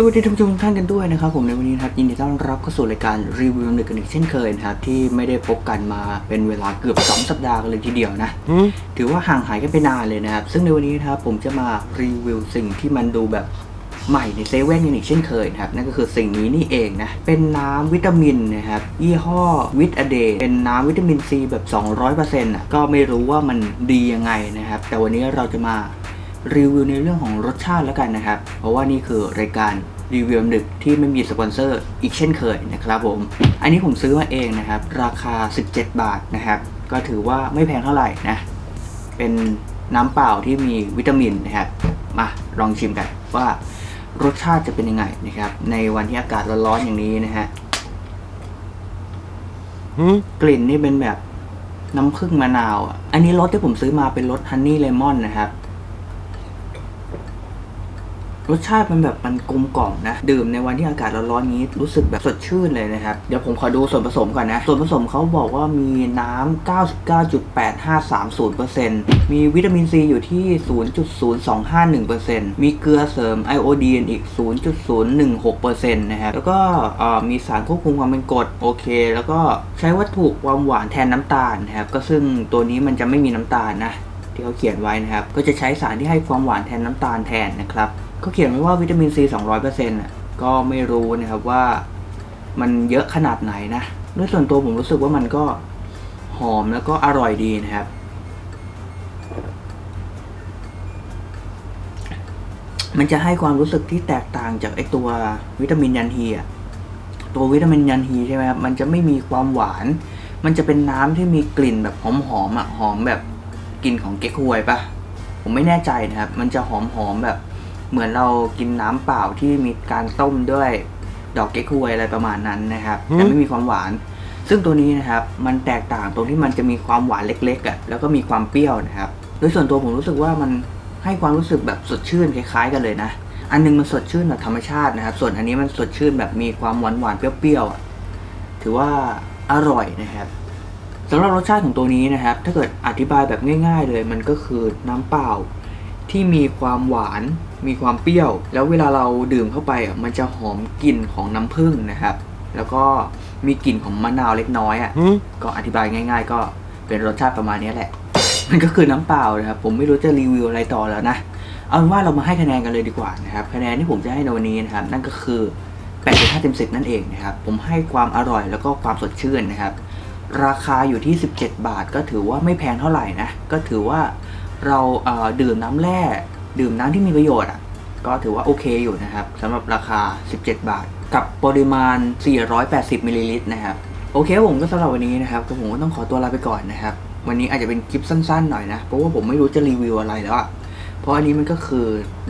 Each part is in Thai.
สวัสดีท่านผู้ชมทุกท่านกันด้วยนะครับผมในวันนี้นะครับยินดีต้อนรับเข้าสู่รายการรีวิวหนึ่งกันอีกเช่นเคยนะครับที่ไม่ได้พบกันมาเป็นเวลาเกือบ 2 สัปดาห์กันเลยทีเดียวนะถือว่าห่างหายกันไปนานเลยนะครับซึ่งในวันนี้นะครับผมจะมารีวิวสิ่งที่มันดูแบบใหม่ในเซเว่นกันอีกเช่นเคยนะครับนั่นก็คือสิ่งนี้นี่เองนะเป็นน้ำวิตามินนะครับยี่ห้อวิตอเดย์เป็นน้ำวิตามินซีแบบ 200%อะก็ไม่รู้ว่ามันดียังไงนะครับแต่วันนี้เราจะมา รีวิวในเรื่องของรสชาติแล้วกันนะครับ เพราะว่านี่คือรายการรีวิวดึกที่ไม่มีสปอนเซอร์อีกเช่นเคยนะครับผม อันนี้ผมซื้อมาเองนะครับ ราคา 17 บาทนะครับ ก็ถือว่าไม่แพงเท่าไหร่นะ เป็นน้ำเปล่าที่มีวิตามินนะครับ มาลองชิมกันว่ารสชาติจะเป็นยังไงนะครับ ในวันที่อากาศร้อนๆอย่างนี้นะฮะกลิ่นนี่เป็นแบบน้ำผึ้งมะนาวอะอันนี้รสที่ผมซื้อมาเป็นรสฮันนี่เลมอนนะครับ รสชาติมันแบบมันกลมกล่อมนะ ดื่มในวันที่อากาศร้อนๆนี้รู้สึกแบบสดชื่นเลยนะครับ เดี๋ยวผมขอดูส่วนผสมก่อนนะ ส่วนผสมเขาบอกว่ามีน้ำ99.8530%มีวิตามินซีอยู่ที่ 0.0251%มีเกลือเสริมไอโอดีนอีก 0.016%นะครับแล้วก็มีสารควบคุมความเป็นกรดโอเค แล้วก็ใช้วัตถุความหวานแทนน้ำตาลนะครับก็ซึ่งตัวนี้มันจะไม่มีน้ำตาลนะที่เขาเขียนไว้นะครับ ก็จะใช้สารที่ให้ความหวานแทนน้ำตาลแทนนะครับ เขาเขียนไว้ว่าวิตามินซี200%อะก็ไม่รู้นะครับว่ามันเยอะขนาดไหนนะด้วยส่วนตัวผมรู้สึกว่ามันก็หอมแล้วก็อร่อยดีนะครับ มันจะให้ความรู้สึกที่แตกต่างจากไอตัววิตามินยันฮีอะตัววิตามินยันฮีใช่ไหมครับมันจะไม่มีความหวาน มันจะเป็นน้ำที่มีกลิ่นแบบหอมๆอะหอมแบบกลิ่นของเก๊กฮวยปะผมไม่แน่ใจนะครับ มันจะหอมๆแบบ เหมือนเรากินน้ำเปล่าที่มีการต้มด้วยดอกเก๊กฮวยอะไรประมาณนั้นนะครับแต่ไม่มีความหวาน ซึ่งตัวนี้นะครับมันแตกต่างตรงที่มันจะมีความหวานเล็กๆอะแล้วก็มีความเปรี้ยวนะครับโดยส่วนตัวผมรู้สึกว่ามันให้ความรู้สึกแบบสดชื่นคล้าย ๆ กันเลยนะ อันหนึงมันสดชื่นแบบธรรมชาตินะครับ ส่วนอันนี้มันสดชื่นแบบมีความหวานหวานๆเปรี้ยวๆอะถือว่าอร่อยนะครับสำหรับรสชาติของตัวนี้นะครับ ถ้าเกิดอธิบายแบบง่าย ๆ เลย มันก็คือน้ำเปล่าที่มีความหวาน มีความเปรี้ยว แล้วเวลาเราดื่มเข้าไปอะมันจะหอมกลิ่นของน้ำผึ้งนะครับ แล้วก็มีกลิ่นของมะนาวเล็กน้อยอะก็อธิบายง่าย ๆ ก็เป็นรสชาติประมาณนี้แหละ มันก็คือน้ำเปล่านะครับผมไม่รู้จะรีวิวอะไรต่อแล้วนะเอาเป็นว่าเรามาให้คะแนนกันเลยดีกว่านะครับคะแนนที่ผมจะให้ในวันนี้นะครับ นั่นก็คือ8.5เต็ม10นั่นเองนะครับ ผมให้ความอร่อยแล้วก็ความสดชื่นนะครับ ราคาอยู่ที่ 17 บาทก็ถือว่าไม่แพงเท่าไหร่นะ ก็ถือว่าเราเอ่อดื่มน้ำแร่ ดื่มน้ำที่มีประโยชน์อะก็ถือว่าโอเคอยู่นะครับสำหรับราคา 17 บาท กับปริมาณ 480มิลลิลิตรนะครับโอเคผมก็สำหรับวันนี้นะครับก็ผมก็ต้องขอตัวลาไปก่อนนะครับ วันนี้อาจจะเป็นคลิปสั้นๆหน่อยนะ เพราะว่าผมไม่รู้จะรีวิวอะไรแล้วอะเพราะอันนี้มันก็คือ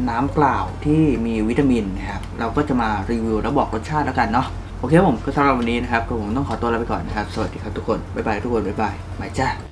น้ำเปล่าที่มีวิตามินนะครับเราก็จะมารีวิวแล้วบอกรสชาติแล้วกันเนาะโอเคผมก็สำหรับวันนี้นะครับก็ผมต้องขอตัวลาไปก่อนนะครับ สวัสดีครับทุกคนบ๊ายบายทุกคนบ๊ายบายบายจ้า